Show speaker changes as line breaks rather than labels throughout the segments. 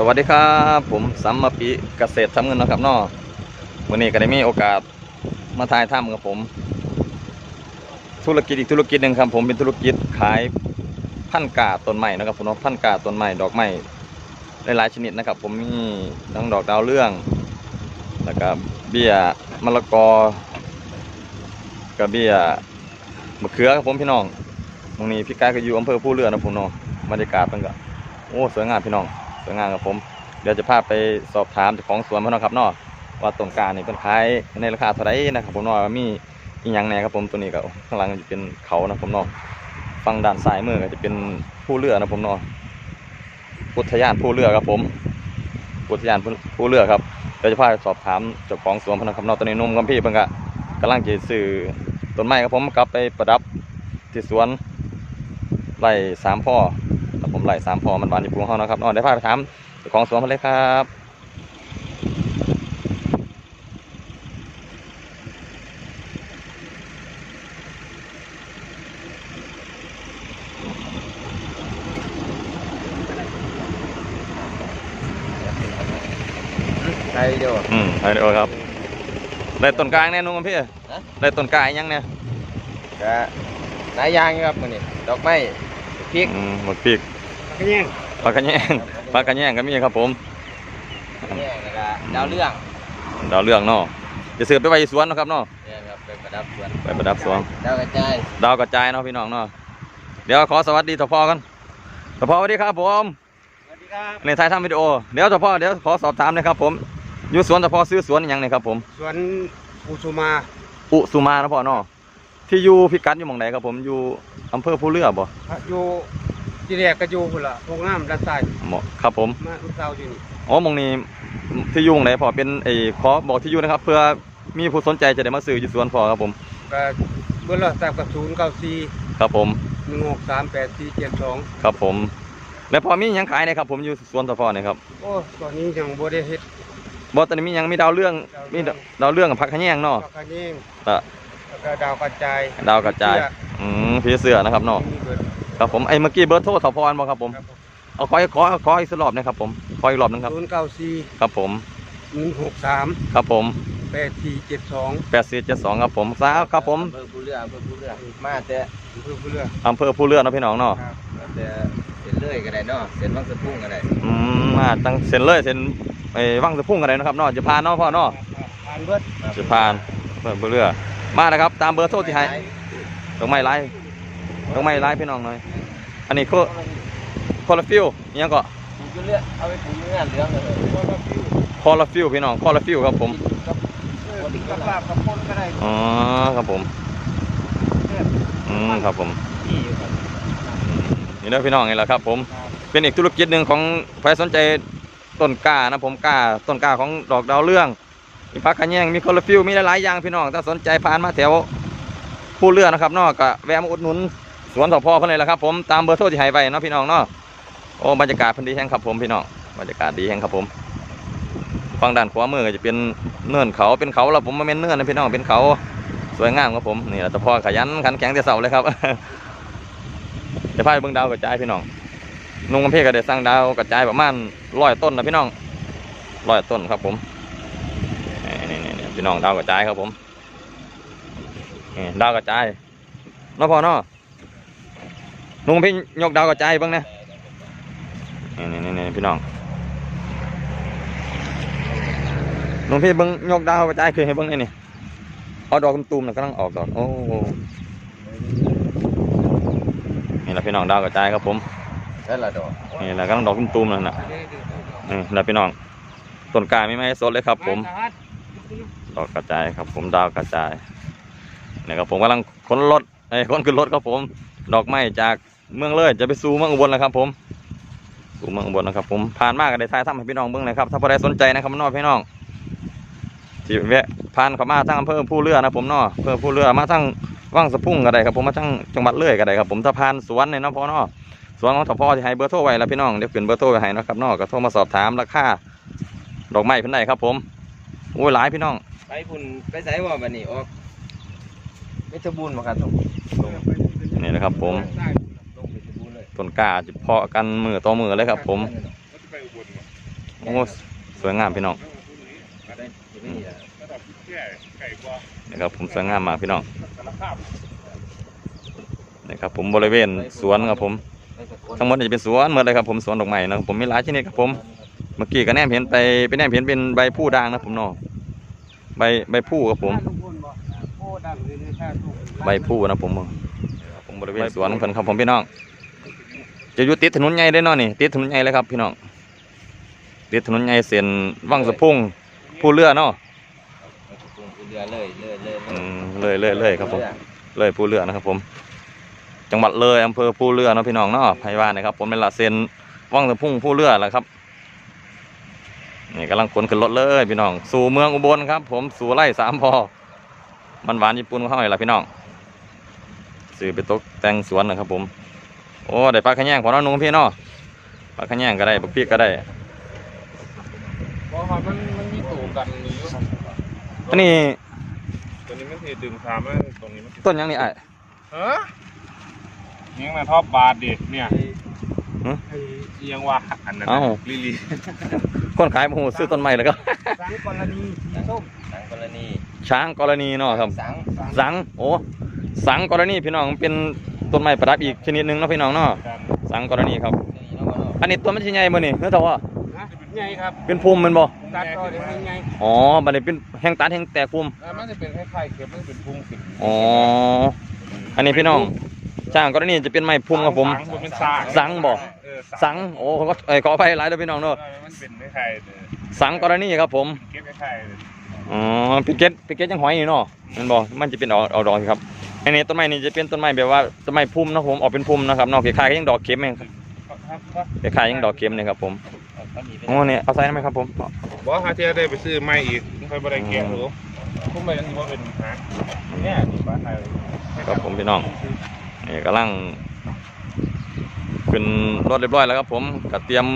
สวัสดีครับ ผมสัมมาปีเกษตรทำเงินนะครับนอวันนี้ก็ได้มีโอกาสมาถ่ายทำกับผม ธุรกิจอีกธุรกิจหนึ่งครับผมเป็นธุรกิจขายพันกาต้นไม้นะครับผมพันกาต้นไม้ดอกไม้หลายๆชนิดนะครับ ผมมีทั้งดอกดาวเรื่องแล้วก็เบี้ยมะละกอกับเบี้ยมะเขือครับผมพี่น้องตรงนี้พี่กายก็อยู่อำเภอผู้เรือนะผมเนาะบรรยากาศมันก็โอ้สวยงามพี่น้อง วยงามครับผม เดี๋ยวจะพาไปสอบถามจ้าของสวนพ่อนนาะครับเนาะว่าต้นกล้านี่เป็นขายในราคาเท่าไหรนะครับผมเนาะมีอีหยังแน่ครับผมตัวนี้ก็ข้างหลังจะเป็นเขานะผมเนาะฝั่งด้านซ้ายมือก็จะเป็นผู้เรือนะผมเนาะอุทยานผู้เรือครับผมอุทยานผู้เรือครับเดี๋ยวจะพาสอบถามเจ้าของสวนพ่อนนาะครับนาะตอนนี้นุ่มกับพี่เพิ่นก็กำลังจะซื้อต้นไม้ครับผมกลับไปประดับที่สวนไร่สามพ่อ ครับผมไร่สามพ่อมันบานอยู่ภูเขาเนาะครับเนาะเดี๋ยวพาไปถามเจ้าของสวนมาเลยครับ
ใช่โย
อืมไปเดี๋ยวครับ ได้ต้นกลางเนี่ยนุ่งกับพี่
ฮะ
ได้ต้นกลางยังเนี่ย
ก็หลายอย่างครับมันนี่ดอกไม้ พริก
อืมหมดปีก
กระเนียง
ปลากระแยงปลากระแยงก็มีครับผม
เนี่ยแล้วก็ดาวเรื่อง
ดาวเรื่องเนาะจะซื้อไปไว้สวนเนาะครับเนาะ
เนี่ยครับไปประดับสวน
ไปประดับสวน
ดาวกระจาย
ดาวกระจายเนาะพี่น้องเนาะ เดี๋ยวขอสวัสดีทพอกันทพอสวัสดีครับผม
สวัสดีครับ
ในถ่ายทำวิดีโอ เดี๋ยวทพอเดี๋ยวขอสอบถามหนะครับผม อยู่สวนทพอซื้อสวนอหย่างเนี่ยครับผม
สวนอุสุมา
อุสุมานะพ่อเนาะ ที่อยู่พิกัดอยู่หม่องไหนครับผมอยู่อำเภอผู้เรือบ่
อยู่ที่แรกก็อยู่พุ่นละโรงงามด้านซ้าย
เหมาะครับผม
มาอุตสาวอยู่นี่
อ๋อหมองนี้ที่อยู่หม่องไหนพ่อเป็นไอ้ขอบอกที่อยู่นะครับ เพื่อมีผู้สนใจจะได้มาซื้ออยู่สวนพ่อครับผม
ก็เบอร์ละสามกับศูนย์เก้าสี่
ครับผม
หนึ่งหกสามแปดสี่เจ็ดสอง
ครับผม แล้วพอมีหยังขายเนยครับ ผมอยู่สวนทพอเนี่ยครับ
โอ้ตอนนี้ยังบ่ได้เฮ็ด
บ่ตอนนี้มีหยังมีดาวเรื่องมีดาวเรื่องกับผักขะแยงเนาะ
ดอกกระเนียง
ก็
แล้วก็ดาวกระจาย
ดาวกระจายอืมผีเสื้อนะครับเนาะ
มีเบิด
ครับผมไอ้เมื่อกี้เบอร์โทรทพอบ่ครับผม
ครับผม
เอาขอขอขออีกสักรอบนะครับผมขออีกรอบหนึงครับ
ศูนย์เก้าสี่
ครับผม
หนึ่งหกสาม
ครับผม
แปดสี่เจ็ดสอง
8472ครับผมสาครับผม
อำเภอผู้เรืออำเภอผู้เรือมาแต่
เพื่อเพื่อ
อำเภอผู้เรือเนาะพี่น้องเนาะ
ครับ
มาแต่เส้นเลื่อยก็ได้เนาะเส้นบางสะพุ่งก็ได้
อืมมาตั้งเซ็นเลยเซ็นไอ้วังสะพุ่งอะไรนะครับเนาะจะพานเนาะพ่อเนาะ
ผ่านเบิด
จะพานเพิ่นผู้เรือ มานะครับ ตามเบอร์โทรที่ให้ตรงไม้ไล่ตรงไม้ไล่พี่น้องหน่อย อันนี้คือคอลฟิวอิหยังก็
ปลูกอยู่เอาไปปลูกอยู่งานเหลืองเลย
ก็ก็ฟิว
คอลฟิวพี่น้องคอลฟิวครับผม
กับ
ลาบกับคนก็ได้
อ๋อครับผมอืมครับผม
ที่
นี่เด้อพี่น้องนี่ะครับ ผม เป็นอีกธุรกิจหนึ่งของใครสนใจต้นกล้านะผมกล้าต้นกล้าของดอกดาวเรื่อง มีพักขะแยงมีคอลฟิวมีหลายๆอย่างพี่น้องถ้าสนใจผ่านมาแถวผู้เรือนะครับนอกก็แวะมาอุดหนุนสวนสพเพิ่นเลยละครับผมตามเบอร์โทรที่ให้ไว้เนาะพี่น้องเนาะโอ้บรรยากาศพิ่นดีแฮงครับผมพี่น้องบรรยากาศดีแฮงครับผมฝั่งด้านขวามือก็จะเป็นเนินเขาเป็นเขาแล้วผมมาเป็นเนินนะพี่น้องเป็นเขาสวยงามครับผมนี่แหละพอขยันขันแข็งแต่เสาเลยครับเดี๋ยวพาไปเบิ่งดาวกระจายพี่น้องนุ่งกำเพก็ได้สร้างดาวกระจายประมาณร้อยต้นนะพี่น้องร้อยต้นครับผม พี่น้องดาวกระจายครับผมนี่ดาวกระจายเนาะพอเนาะนุ่งกำเพยกดาวกระจายเบ้างนะนี่นี่นี่นี่พี่น้องนุ่งกำเพเบิ้งยกดาวกระจายเคยให้เบิ้งไอ้นี่เอาดอกตุ่มๆนะกำลังออกดอกโอ้นี่แหละพี่น้องดาวกระจายครับผม
นั่นละดอก
นี่แหละกำลังดอกตุ้มๆนั่นน่ะนี่แหละพี่น้องต้นกล้าไม่ไม่สดเลยครับผม ดอกกระจายครับ ผมดาวกระจายนี่ครับผมกำลังขนรถไอ้ขนขึ้นรถครับผม ดอกไม้จากเมืองเลยจะไปสู่เมืองอุบลแล้วครับ ผมสู่เมืองอุบลนะครับ ผมผ่านมากก็ได้ทายทำให้พี่น้องเบิ่งเลยครับถ้าพอได้สนใจนะครับน้องพี่น้องที่แวะผ่านเข้ามาทางอำเภอผู้เรือนะผมนาะอำเภอผู้เรือมาทางว่างสะพุ่งก็ได้ครับผมมาทางจังหวัดเลยก็ได้ครับผมถ้าผ่านสวนเนี่ยนาะพ่อนาะส่วนของทพอที่ให้เบอร์โทรไว้แล้วพี่น้องเดี๋ยวขึ้นเบอร์โทรไว้ให้นะครับเนอกก็โทรมาสอบถามราคาดอกไม้เพิ่นได้ครับผม โอ้ยหลายพี่น้อง
ไปพุ่นไปใส่ว่าบัดนี้ออกเพชรบูรณ์บ่ครับลง
นี่นะครับผม
ลงเพชรบูรณ์เลย
ต้นกล้าจะเพาะกันมือต่อมือเลยครับ ผม โอ้สวยงามพี่น้องนี่ครับผมสวยงามมากพี่น้องนี่ครับผมบริเวณสวนครับผม ทั้งหมดนี่จะเป็นสวนหมดเลยครับผมสวนดอกไม้นะครับผมมีหลายชนิดครับผม เมื่อกี้ก็แนมเห็นไปไปแนมเห็นเป็นใบผู้ด่างนะผมเนาะใบใบผู้ครับผม ใบผู้นะผมผมบริเวณสวนของเพิ่นครับผมพี่น้อง จะอยู่ติดถนนใหญ่ได้เนาะนี่ติดถนนใหญ่เลยครับพี่น้องติดถนนใหญ่เส้นวังสะพุ่งผู้เรือเนาะ
เรือเลยเลยเลย
เลยเลยเลยครับผมเลยผู้เรือนะครับผม จังหวัดเลยอำเภอผู้เรือนะพี่น้องเนาะไพวานะครับผมเป็นละเซนว่างสะพุ่งผู้เรือแหละครับ นี่กำลังขนขึ้นรถเลยพี่น้อง สู่เมืองอุบลครับ ผมสู่ไร่สามพอมันหวานญี่ปุ่นของเขาเลยล่ะพี่น้องซื้อไปตกแต่งสวนนะครับ ผม โอ้ได้ปลาขะแยงของน้องนุ่งพี่เนาะปลาขะแยงก็ได้บักพริกก็ได้
เพราะว่ามันมันมีตู่กันนี่อยู่
อันนี้
ตัวนี้มันคือดึงขามันตรงนี้มัน
ต้นหยังนี่ไอ้าย
เออยังนะทอบบาทเด็ดเนี่ย
ไอ้
เอียงว่าอันนั้น
เอ้า
ลิลี
คนขายโอ้โหซื้อต้นไม้แล้วก็
สังกรณีสีส้ม
สังกรณี
ช้างกรณีเนาะครับ
สัง
สังโอ้สังกรณีพี่น้องเป็นต้นไม้ประดับอีกชนิดหนึ่งเนาะพี่น้องเนาะ
กัน
สังกรณีครับ
นี่เนาะเนาะ
อันนี้ต้นมันสิใหญ่บ่นี่เนื้อแต่ว่า
นะใหญ่ครับ
เป็นภูมิแมันบ่
ตัดต่อได้ยังไง
อ๋อบัดนี้เป็นแห้งตัดแห้งแตกภูมิ
แล้วมันจะเป็นคล้ายๆเข็มมันเป็นพุงขึ้น
อ๋อ อันนี้พี่น้อง ช้างกรณีจะเป็นไม้ภูมิครับผม
สังมันเป็นสาง
สังบ่
เออ
สังโอ้ขอเอ้ยขออภัยหลายเด้อพี่น้องเนาะ
มันเป็นคล้ายๆเออ
สังกรณีครับผม
เก็บคล้ายๆเลย
อ๋อพิกเก็ตพิกเก็ตยังหอยอยู่เนาะแมันบ่มันจะเป็นเอาเอาดอกครับอันนี้ต้นไม้นี่จะเป็นต้นไม้แบบว่าต้นไม้พุ่มนะครับผมออกเป็นพุ่มนะครับเนอกคล้ายๆก็ยังดอกเข็มเองครับ
ครับครับ
คล้ายๆยังดอกเข็มเนี่ยครับผม
เขามีเป็น
โอ้เนี่ยเอาใส่ได้ไหมครับผม
บอกหาเทียได้ไปซื้อไม้อีกไม่ค่อยบ่ได้แกะหรู้พุ่มไปยังว่าเป็นหาเนี่ยนี่ปลาไทย
ครับผมพี่น้อง นี่กำลังขึ้นรถเรียบร้อยแล้วครับผมก็เตรียม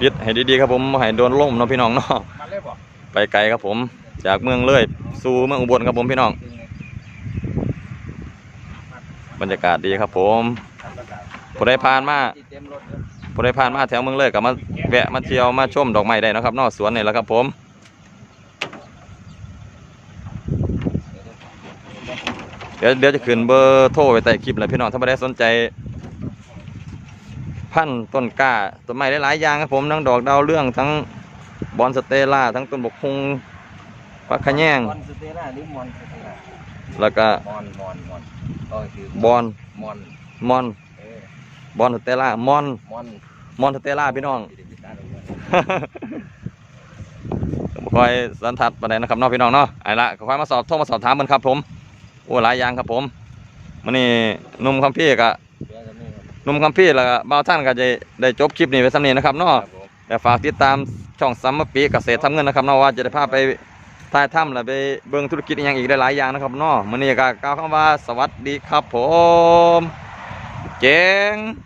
ปิดให้ดีๆครับผมบ่ให้โดนล่มเนาะพี่น้องเนาะ
มาเลยบ่
ไปไกลครับผม จากเมืองเลยสู่เมืองอุบลครับผมพี่น้อง บรรยากาศดีครับผมผู้ใดผ่านมา
เต็มรถเลย
ผู้ใดผ่านมาแถวเมืองเลยก็มาแวะมาเที่ยวมาชมดอกไม้ได้เนาะครับเนอกสวนนี่แหละครับผม ดี๋ยวเดี๋ยวจะขึ้นเบอร์โทรไว้ใต้คลิปเลยพี่น้องถ้าไม่ได้สนใจ พันธุ์ต้นกล้าต้นไม้หลายๆอย่างครับผมทั้งดอกดาวเรื่องทั้งบอนสเตลล่าทั้งต้นบกฮุงปักขะแยง
มอนสเตล่าหรือมอนสเตล่า
แล้วก็
มอนมอนมอนก็คือบ
อน
มอน
มอน
เออบ
อนสเตลล่ามอน
มอน
มอนสเตลล่าพี่น้อง
สิได้ติดตามดูด้วย
ผมคอยสันทัดประเด็นนะครับเน้องพี่น้องเนาะไอ้ละก็คอยมาสอบโทรมาสอบถามมันครับผม โอ้หลายอย่างครับผมมันนี่หนุ่มคำพี่กับ
เดี๋ยวจะมีครับ
หนุ่มคำพี่แล้วก็บ่าวท่านก็จะได้จบคลิปนี้ไว้สำเนีนะครับเนาะ
ครับผม
แต่ฝากติดตามช่องซัมมปีเกษตรทำเงินนะครับเนาะว่าจะได้พาไปถ่ายถ้ำและไปเบิ่งธุรกิจอหย่างอีกได้หลายอย่างนะครับเนาะมื้อนี้ก็กล่าวคำว่าสวัสดีครับผม เจ๋ง